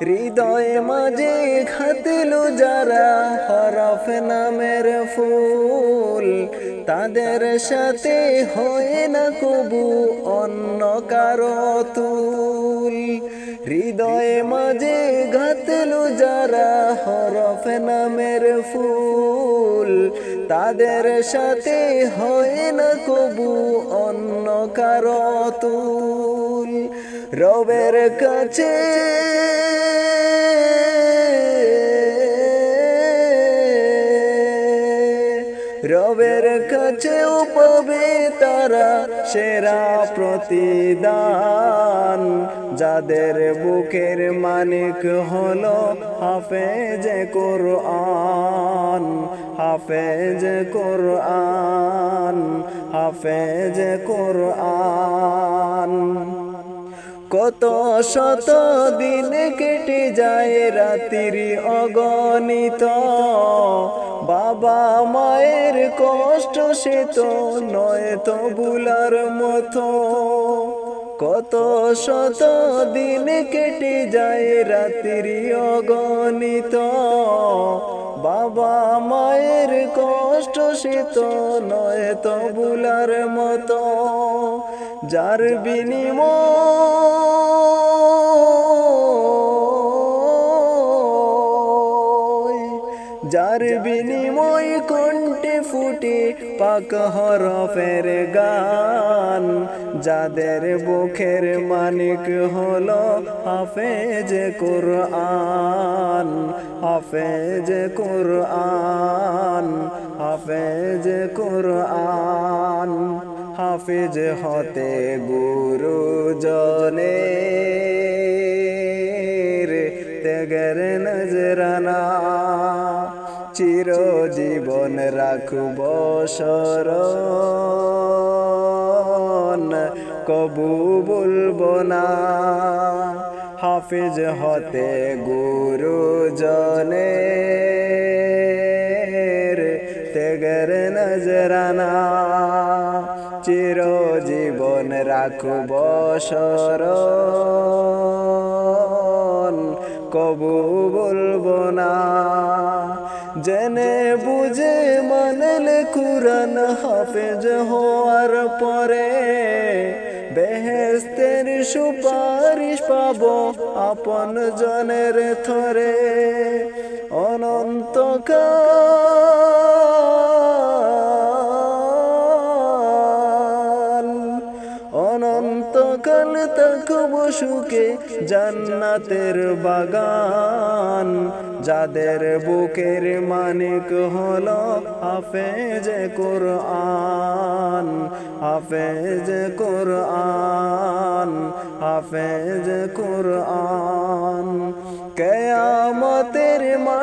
হৃদয় মাঝে খাতিলু যারা হরফ নামের ফুল। তাদের সাথে হয় না কবু অন্য কারও তুল। হৃদয়ে মাঝে ঘাতলু যারা হরফ নামের ফুল। তাদের সাথে হয় না কবু অন্য কারও তুল। রবের কাছে। রবের কাছেও পাবে তারা সেরা প্রতিদান। যাদের বুকের মানিক হলো হাফেজ কোরআন। হাফেজ কোরআন। হাফেজ কোরআন। কত শত দিন কেটে যায় রাত্রি অগণিত। বাবা মায়ের কষ্ট সে তো নয় তো বুলার মতো। কত শত দিন কেটে যায় রাত্রি অগণিত। বাবা মায়ের কষ্ট শীত নয় তো বুলার মতো। যার বিনিময় যার বিনিময় কণ্ঠে ফুটে পাক হরফের গান। যাদের বুখের মানিক হলো হাফেজ কোরআন। হাফেজ কোরআন হাফেজ কোরআন, হাফেজ হতে গুরু জনের তেগের নজরানা চির জীবন রাখব শরণ। কবু বলব না। হাফিজ হতে গুরু জনের তেগের নজরানা। চির জীবন রাখব শরণ কবু বলব না। জেনে বুঝে মানলে কুরআন হাফেজ হওয়ার পরে বেহেস্তের সুপারিশ পাব আপন জনের থরে। অনন্তকাল সুখে জান্নাতের বাগান যাদের বুকের মানিক হলো হাফেজ কোরআন হাফেজ কোরআন হাফেজ কোরআন। কেয়ামতের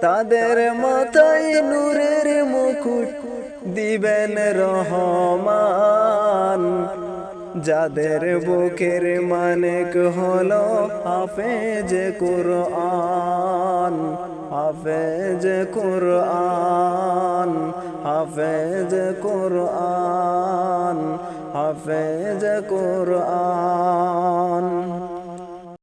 তাদের মাথায় নূরের মুকুট দিবেন রহমান। যাদের বুকের মানিক হলো হাফেজ কোরআন হাফেজ কোরআন হাফেজ কোরআন হাফেজ কোরআন।